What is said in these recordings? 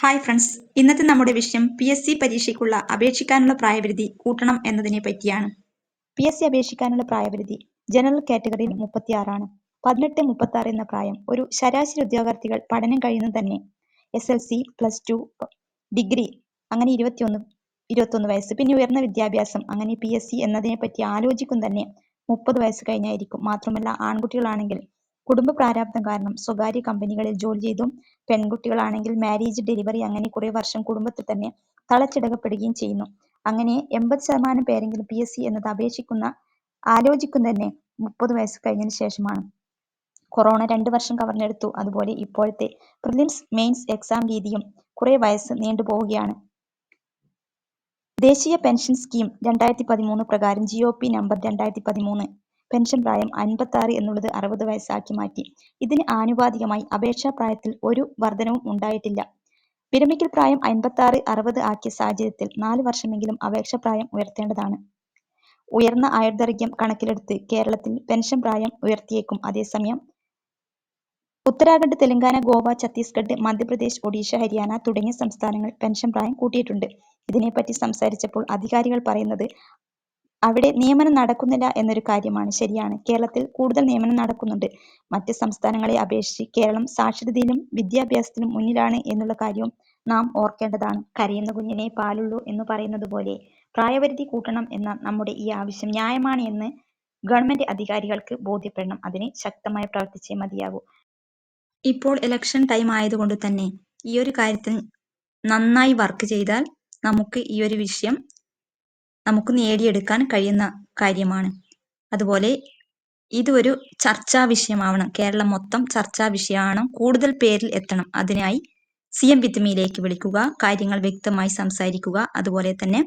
Hi friends. ഇന്നത്തെ നമ്മുടെ വിഷയം പി എസ് സി പരീക്ഷയ്ക്കുള്ള അപേക്ഷിക്കാനുള്ള പ്രായപരിധി കൂട്ടണം എന്നതിനെ പറ്റിയാണ്. പി എസ് സി അപേക്ഷിക്കാനുള്ള പ്രായപരിധി ജനറൽ കാറ്റഗറിയിൽ മുപ്പത്തിയാറാണ്. പതിനെട്ട് മുപ്പത്തി ആറ് എന്ന പ്രായം ഒരു ശരാശരി ഉദ്യോഗാർത്ഥികൾ പഠനം കഴിയുന്നത് തന്നെ S L C plus two degree അങ്ങനെ ഇരുപത്തിയൊന്ന് ഇരുപത്തൊന്ന് വയസ്സ്. പിന്നെ ഉയർന്ന വിദ്യാഭ്യാസം അങ്ങനെ പി എസ് സി എന്നതിനെ പറ്റി ആലോചിക്കും തന്നെ മുപ്പത് വയസ്സ് കഴിഞ്ഞായിരിക്കും. മാത്രമല്ല ആൺകുട്ടികളാണെങ്കിൽ കുടുംബ പ്രാരാബ്ദം കാരണം സ്വകാര്യ കമ്പനികളിൽ ജോലി ചെയ്തും പെൺകുട്ടികളാണെങ്കിൽ മാരേജ് ഡെലിവറി അങ്ങനെ കുറേ വർഷം കുടുംബത്തിൽ തന്നെ തളച്ചിടകപ്പെടുകയും ചെയ്യുന്നു. അങ്ങനെ എൺപത് ശതമാനം പേരെങ്കിലും പി എസ് സി എന്നത് അപേക്ഷിക്കുന്ന ആലോചിക്കുന്നത് തന്നെ മുപ്പത് വയസ്സ് കഴിഞ്ഞതിന് ശേഷമാണ്. കൊറോണ രണ്ട് വർഷം കവർന്നെടുത്തു. അതുപോലെ ഇപ്പോഴത്തെ പ്രിലിംസ് മെയിൻസ് എക്സാം രീതിയും കുറെ വയസ്സ് നീണ്ടുപോവുകയാണ് ദേശീയ പെൻഷൻ സ്കീം രണ്ടായിരത്തി പതിമൂന്ന് പ്രകാരം ജിഒപി നമ്പർ രണ്ടായിരത്തി പതിമൂന്ന്. പെൻഷൻ പ്രായം അൻപത്തി ആറ് എന്നുള്ളത് അറുപത് വയസ്സാക്കി മാറ്റി. ഇതിന് ആനുപാതികമായി അപേക്ഷാ പ്രായത്തിൽ ഒരു വർധനവും ഉണ്ടായിട്ടില്ല. വിരമിക്കൽ പ്രായം അൻപത്തി ആറ് അറുപത് ആക്കിയ സാഹചര്യത്തിൽ നാല് വർഷമെങ്കിലും അപേക്ഷാ പ്രായം ഉയർത്തേണ്ടതാണ്. ഉയർന്ന ആയുർദൈർഘ്യം കണക്കിലെടുത്ത് കേരളത്തിൽ പെൻഷൻ പ്രായം ഉയർത്തിയേക്കും അതേസമയം. ഉത്തരാഖണ്ഡ് തെലങ്കാന ഗോവ ഛത്തീസ്ഗഡ് മധ്യപ്രദേശ് ഒഡീഷ ഹരിയാന തുടങ്ങിയ സംസ്ഥാനങ്ങൾ പെൻഷൻ പ്രായം കൂട്ടിയിട്ടുണ്ട്. ഇതിനെപ്പറ്റി സംസാരിച്ചപ്പോൾ അധികാരികൾ പറയുന്നത് അവിടെ നിയമനം നടക്കുന്നില്ല എന്നൊരു കാര്യമാണ് ശരിയാണ്. കേരളത്തിൽ കൂടുതൽ നിയമനം നടക്കുന്നുണ്ട്. മറ്റ് സംസ്ഥാനങ്ങളെ അപേക്ഷിച്ച് കേരളം സാക്ഷരതയിലും വിദ്യാഭ്യാസത്തിലും മുന്നിലാണ് എന്നുള്ള കാര്യവും നാം ഓർക്കേണ്ടതാണ്. കരയുന്ന കുഞ്ഞിനെ പാലുള്ളൂ എന്ന് പറയുന്നത് പോലെ പ്രായപരിധി കൂട്ടണം എന്ന നമ്മുടെ ഈ ആവശ്യം ന്യായമാണ് എന്ന് ഗവൺമെന്റ് അധികാരികൾക്ക് ബോധ്യപ്പെടണം. അതിന് ശക്തമായി പ്രവർത്തിച്ചേ മതിയാകൂ. ഇപ്പോൾ ഇലക്ഷൻ ടൈം ഈ ഒരു കാര്യത്തിൽ നന്നായി വർക്ക് ചെയ്താൽ നമുക്ക് ഈ ഒരു വിഷയം നമുക്ക് നേടിയെടുക്കാൻ കഴിയുന്ന കാര്യമാണ്. അതുപോലെ ഇത് ഒരു ചർച്ചാ വിഷയമാവണം കേരളം മൊത്തം ചർച്ചാ വിഷയമാണ്. കൂടുതൽ പേരിൽ എത്തണം. അതിനായി സി എം വിത്തുമിയിലേക്ക് വിളിക്കുക കാര്യങ്ങൾ വ്യക്തമായി സംസാരിക്കുക. അതുപോലെ തന്നെ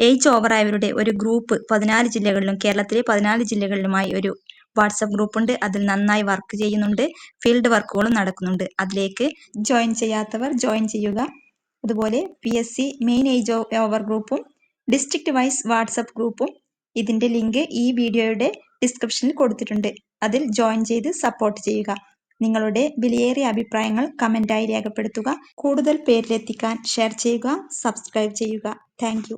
ഏജ് ഓവറായവരുടെ ഒരു ഗ്രൂപ്പ് പതിനാല് ജില്ലകളിലും കേരളത്തിലെ പതിനാല് ജില്ലകളിലുമായി ഒരു വാട്സപ്പ് ഗ്രൂപ്പ് ഉണ്ട്. അതിൽ നന്നായി വർക്ക് ചെയ്യുന്നുണ്ട്. ഫീൽഡ് വർക്കുകളും നടക്കുന്നുണ്ട്. അതിലേക്ക് ജോയിൻ ചെയ്യാത്തവർ ജോയിൻ ചെയ്യുക. അതുപോലെ P S C main age over ഗ്രൂപ്പും ഡിസ്ട്രിക്ട് വൈസ് വാട്സപ്പ് ഗ്രൂപ്പും ഇതിന്റെ ലിങ്ക് ഈ വീഡിയോയുടെ ഡിസ്ക്രിപ്ഷനിൽ കൊടുത്തിട്ടുണ്ട്. അതിൽ ജോയിൻ ചെയ്ത് സപ്പോർട്ട് ചെയ്യുക. നിങ്ങളുടെ വിലയേറിയ അഭിപ്രായങ്ങൾ കമന്റായി രേഖപ്പെടുത്തുക. കൂടുതൽ പേരിലെത്തിക്കാൻ ഷെയർ ചെയ്യുക സബ്സ്ക്രൈബ് ചെയ്യുക. താങ്ക്